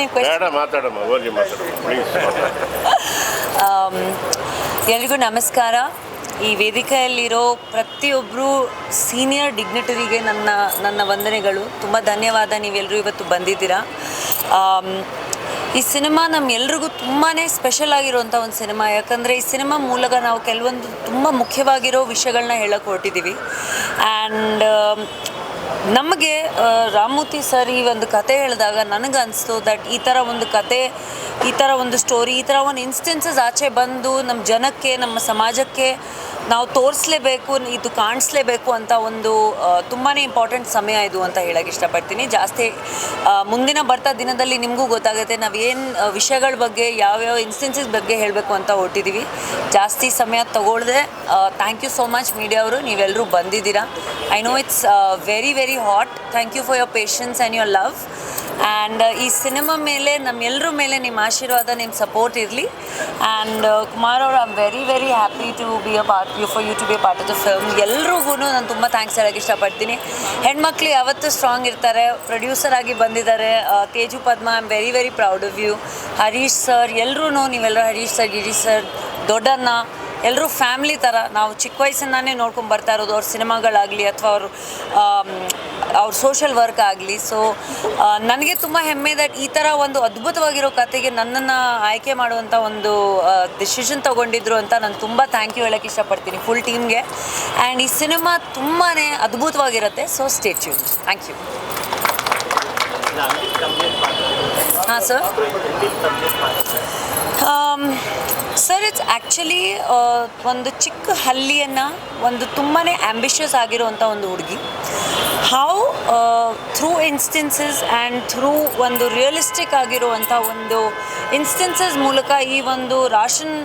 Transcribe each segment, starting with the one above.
ನೀವು ಕ್ವೆಶನ್ ಬೇಡ ಮಾತಾಡಮ್ಮ ಹೋಗಿ ಮಾತಾಡಮ್ಮ ಪ್ಲೀಸ್ ಆಮ್, ಎಲ್ರಿಗೂ ನಮಸ್ಕಾರ. ಈ ವೇದಿಕೆಯಲ್ಲಿರೋ ಪ್ರತಿಯೊಬ್ಬರು ಸೀನಿಯರ್ ಡಿಗ್ನಿಟರಿಗೆ ನನ್ನ ನನ್ನ ವಂದನೆಗಳು. ತುಂಬ ಧನ್ಯವಾದ ನೀವೆಲ್ಲರೂ ಇವತ್ತು ಬಂದಿದ್ದೀರಾ. ಆಮ್, ಈ ಸಿನಿಮಾ ನಮ್ಮೆಲ್ರಿಗೂ ತುಂಬಾ ಸ್ಪೆಷಲ್ ಆಗಿರುವಂಥ ಒಂದು ಸಿನಿಮಾ. ಯಾಕಂದರೆ ಈ ಸಿನಿಮಾ ಮೂಲಕ ನಾವು ಕೆಲವೊಂದು ತುಂಬ ಮುಖ್ಯವಾಗಿರೋ ವಿಷಯಗಳನ್ನ ಹೇಳಕ್ಕೆ ಹೊರಟಿದ್ದೀವಿ ಆ್ಯಂಡ್ ನಮಗೆ ರಾಮಮೂರ್ತಿ ಸರ್ ಈ ಒಂದು ಕತೆ ಹೇಳಿದಾಗ ನನಗೆ ಅನಿಸ್ತು ದಟ್ ಈ ಥರ ಒಂದು ಕತೆ, ಈ ಥರ ಒಂದು ಸ್ಟೋರಿ ಈ ಥರ ಒಂದು ಇನ್ಸ್ಟೆನ್ಸಸ್ ಆಚೆ ಬಂದು ನಮ್ಮ ಜನಕ್ಕೆ, ನಮ್ಮ ಸಮಾಜಕ್ಕೆ ನಾವು ತೋರಿಸ್ಲೇಬೇಕು, ಇದು ಕಾಣಿಸ್ಲೇಬೇಕು ಅಂತ ಒಂದು ತುಂಬಾ ಇಂಪಾರ್ಟೆಂಟ್ ಸಮಯ ಇದು ಅಂತ ಹೇಳಕ್ಕೆ ಇಷ್ಟಪಡ್ತೀನಿ. ಜಾಸ್ತಿ ಮುಂದಿನ ಬರ್ತಾ ದಿನದಲ್ಲಿ ನಿಮಗೂ ಗೊತ್ತಾಗುತ್ತೆ ನಾವು ಏನು ವಿಷಯಗಳ ಬಗ್ಗೆ, ಯಾವ್ಯಾವ ಇನ್ಸ್ಟೆನ್ಸಸ್ ಬಗ್ಗೆ ಹೇಳಬೇಕು ಅಂತ ಹೊರಟಿದ್ದೀವಿ ಜಾಸ್ತಿ ಸಮಯ ತಗೊಳ್ದೆ thank you so much media ಅವರು ನೀವೆಲ್ಲರೂ ಬಂದಿದ್ದೀರಾ. I know it's very very hot thank you for your patience and your love and ಈ ಸಿನಿಮಾ ಮೇಲೆ ನಮ್ಮೆಲ್ಲರ ಮೇಲೆ ನಿಮ್ಮ ಆಶೀರ್ವಾದ ನಿಮ್ಮ ಸಪೋರ್ಟ್ ಇರಲಿ. ಆ್ಯಂಡ್ ಕುಮಾರ್ ಅವರು I am very very happy to be a part you for you to be a part of the film ಎಲ್ರಿಗೂ ನಾನು ತುಂಬ ಥ್ಯಾಂಕ್ಸ್ ಹೇಳೋಕೆ ಇಷ್ಟಪಡ್ತೀನಿ. ಹೆಣ್ಮಕ್ಳು ಯಾವತ್ತು ಸ್ಟ್ರಾಂಗ್ ಇರ್ತಾರೆ. ಪ್ರೊಡ್ಯೂಸರ್ ಆಗಿ ಬಂದಿದ್ದಾರೆ. ಆ, Teju Padma I am very very proud of you Harish sir ಎಲ್ಲರೂ ನೀವೆಲ್ಲರೂ ಹರೀಶ್ ಸರ್ ಗಿರೀಶ್ ಸರ್ ದೊಡ್ಡಣ್ಣ ಎಲ್ಲರೂ ಫ್ಯಾಮ್ಲಿ ಥರ ನಾವು ಚಿಕ್ಕ ವಯಸ್ಸಿಂದಾನೇ ನೋಡ್ಕೊಂಡು ಬರ್ತಾ ಇರೋದು ಅವ್ರ ಸಿನಿಮಾಗಳಾಗಲಿ ಅಥವಾ ಅವರು ಅವ್ರ ಸೋಷಿಯಲ್ ವರ್ಕ್ ಆಗಲಿ. ಸೊ ನನಗೆ ತುಂಬ ಹೆಮ್ಮೆ ದಟ್ ಈ ಥರ ಒಂದು ಅದ್ಭುತವಾಗಿರೋ ಕತೆಗೆ ನನ್ನನ್ನು ಆಯ್ಕೆ ಮಾಡುವಂಥ ಒಂದು ಡಿಸಿಷನ್ ತೊಗೊಂಡಿದ್ರು ಅಂತ ನಾನು ತುಂಬ ಥ್ಯಾಂಕ್ ಯು ಹೇಳೋಕ್ಕೆ ಇಷ್ಟಪಡ್ತೀನಿ ಫುಲ್ ಟೀಮ್ಗೆ ಆ್ಯಂಡ್ ಈ ಸಿನಿಮಾ ತುಂಬಾ ಅದ್ಭುತವಾಗಿರುತ್ತೆ. So state you thank you ಹಾಂ ಸರ್ ಸರ್ ಇಟ್ಸ್ ಆ್ಯಕ್ಚುಲಿ ಒಂದು ಚಿಕ್ಕ ಹಳ್ಳಿಯನ್ನು ಒಂದು ತುಂಬಾ ಆ್ಯಂಬಿಷಿಯಸ್ ಆಗಿರುವಂಥ ಒಂದು ಹುಡುಗಿ. How through instances and through ಒಂದು ರಿಯಲಿಸ್ಟಿಕ್ ಆಗಿರುವಂಥ ಒಂದು ಇನ್ಸ್ಟೆನ್ಸಸ್ ಮೂಲಕ ಈ ಒಂದು ರಾಷನ್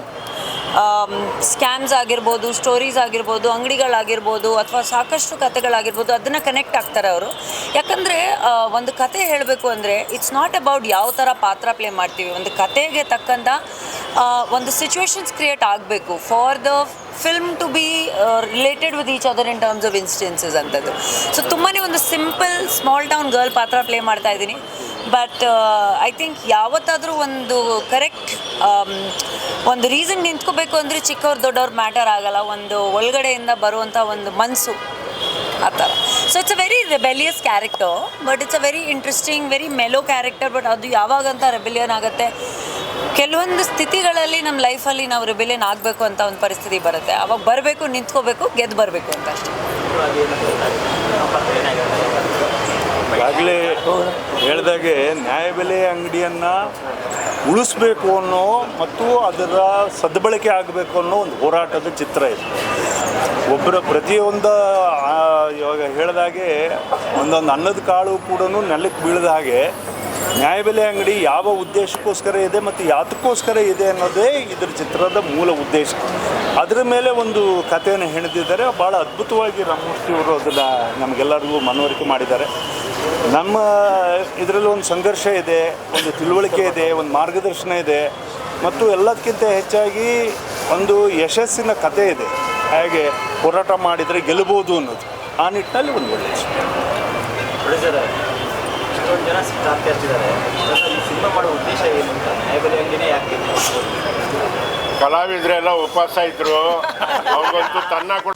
ಸ್ಕ್ಯಾಮ್ಸ್ ಆಗಿರ್ಬೋದು, ಸ್ಟೋರೀಸ್ ಆಗಿರ್ಬೋದು, ಅಂಗಡಿಗಳಾಗಿರ್ಬೋದು ಅಥವಾ ಸಾಕಷ್ಟು ಕತೆಗಳಾಗಿರ್ಬೋದು, ಅದನ್ನು ಕನೆಕ್ಟ್ ಆಗ್ತಾರೆ ಅವರು. ಯಾಕಂದರೆ ಒಂದು ಕತೆ ಹೇಳಬೇಕು ಅಂದರೆ ಇಟ್ಸ್ ನಾಟ್ ಅಬೌಟ್ ಯಾವ ಥರ ಪಾತ್ರ ಪ್ಲೇ ಮಾಡ್ತೀವಿ. ಒಂದು ಕತೆಗೆ ತಕ್ಕಂಥ ಒಂದು ಸಿಚುವೇಶನ್ಸ್ ಕ್ರಿಯೇಟ್ ಆಗಬೇಕು for the film to be related with each other in terms of instances ಅಂಥದ್ದು ಸೊ ತುಂಬಾ ಒಂದು ಸಿಂಪಲ್ ಸ್ಮಾಲ್ ಟೌನ್ ಗರ್ಲ್ ಪಾತ್ರ ಪ್ಲೇ ಮಾಡ್ತಾ ಇದ್ದೀನಿ. ಬಟ್ ಐ ಥಿಂಕ್ ಯಾವತ್ತಾದರೂ ಒಂದು ಕರೆಕ್ಟ್ ಒಂದು ರೀಸನ್ ನಿಂತ್ಕೋಬೇಕು ಅಂದರೆ ಚಿಕ್ಕವ್ರು ದೊಡ್ಡವ್ರು ಮ್ಯಾಟರ್ ಆಗಲ್ಲ. ಒಂದು ಒಳಗಡೆಯಿಂದ ಬರುವಂಥ ಒಂದು ಮನಸ್ಸು ಆ ಥರ. So it's a very rebellious character but it's a very interesting very mellow character but ಅದು ಯಾವಾಗಂತ ರೆಬೆಲಿಯನ್ ಆಗುತ್ತೆ. ಕೆಲವೊಂದು ಸ್ಥಿತಿಗಳಲ್ಲಿ ನಮ್ಮ ಲೈಫಲ್ಲಿ ನಾವು ರೆಬೆಲಿಯನ್ ಆಗಬೇಕು ಅಂತ ಒಂದು ಪರಿಸ್ಥಿತಿ ಬರುತ್ತೆ. ಅವಾಗ ಬರಬೇಕು, ನಿಂತ್ಕೋಬೇಕು, ಗೆದ್ದು ಬರಬೇಕು ಅಂತ ಅಷ್ಟೇ. ಈಗಾಗಲೇ ಹೇಳಿದಾಗೆ ನ್ಯಾಯಬೆಲೆ ಅಂಗಡಿಯನ್ನು ಉಳಿಸ್ಬೇಕು ಅನ್ನೋ ಮತ್ತು ಅದರ ಸದ್ಬಳಕೆ ಆಗಬೇಕು ಅನ್ನೋ ಒಂದು ಹೋರಾಟದ ಚಿತ್ರ ಇದು. ಒಬ್ಬರ ಪ್ರತಿಯೊಂದು ಇವಾಗ ಹೇಳಿದಾಗೆ ಒಂದೊಂದು ಅನ್ನದ ಕಾಳು ಕೂಡ ನೆಲಕ್ಕೆ ಬೀಳದ ಹಾಗೆ ನ್ಯಾಯಬೆಲೆ ಅಂಗಡಿ ಯಾವ ಉದ್ದೇಶಕ್ಕೋಸ್ಕರ ಇದೆ ಮತ್ತು ಯಾತಕ್ಕೋಸ್ಕರ ಇದೆ ಅನ್ನೋದೇ ಇದರ ಚಿತ್ರದ ಮೂಲ ಉದ್ದೇಶ. ಅದರ ಮೇಲೆ ಒಂದು ಕಥೆಯನ್ನು ಹೆಣೆದಿದ್ದಾರೆ. ಭಾಳ ಅದ್ಭುತವಾಗಿ ರಾಮಮೂರ್ತಿಯವರು ಅದನ್ನು ನಮಗೆಲ್ಲರಿಗೂ ಮನವರಿಕೆ ಮಾಡಿದ್ದಾರೆ. ನಮ್ಮ ಇದರಲ್ಲಿ ಒಂದು ಸಂಘರ್ಷ ಇದೆ ಒಂದು ತಿಳುವಳಿಕೆ ಇದೆ ಒಂದು ಮಾರ್ಗದರ್ಶನ ಇದೆ. ಮತ್ತು ಎಲ್ಲದಕ್ಕಿಂತ ಹೆಚ್ಚಾಗಿ ಒಂದು ಯಶಸ್ಸಿನ ಕಥೆ ಇದೆ. ಹಾಗೆ ಹೋರಾಟ ಮಾಡಿದರೆ ಗೆಲ್ಲಬಹುದು ಅನ್ನೋದು. ಆ ನಿಟ್ಟಿನಲ್ಲಿ ಒಂದು ಒಳ್ಳೆಯ ಇಷ್ಟೊಂದು ಜನ ಸಿಕ್ಕಾಗ್ತಾ ಇರ್ತಿದ್ದಾರೆ ಸಿನಿಮಾ ಮಾಡೋ ಉದ್ದೇಶ ಏನು ಅಂತ ನ್ಯಾಯಬೆಲೆ ಅಂಗಡಿನೇ ಯಾಕೆ ಕಲಾವಿದರೆಲ್ಲ ಉಪವಾಸ ಇದ್ರು. ಅವ್ರಿಗಂತೂ ತನ್ನ ಕೂಡ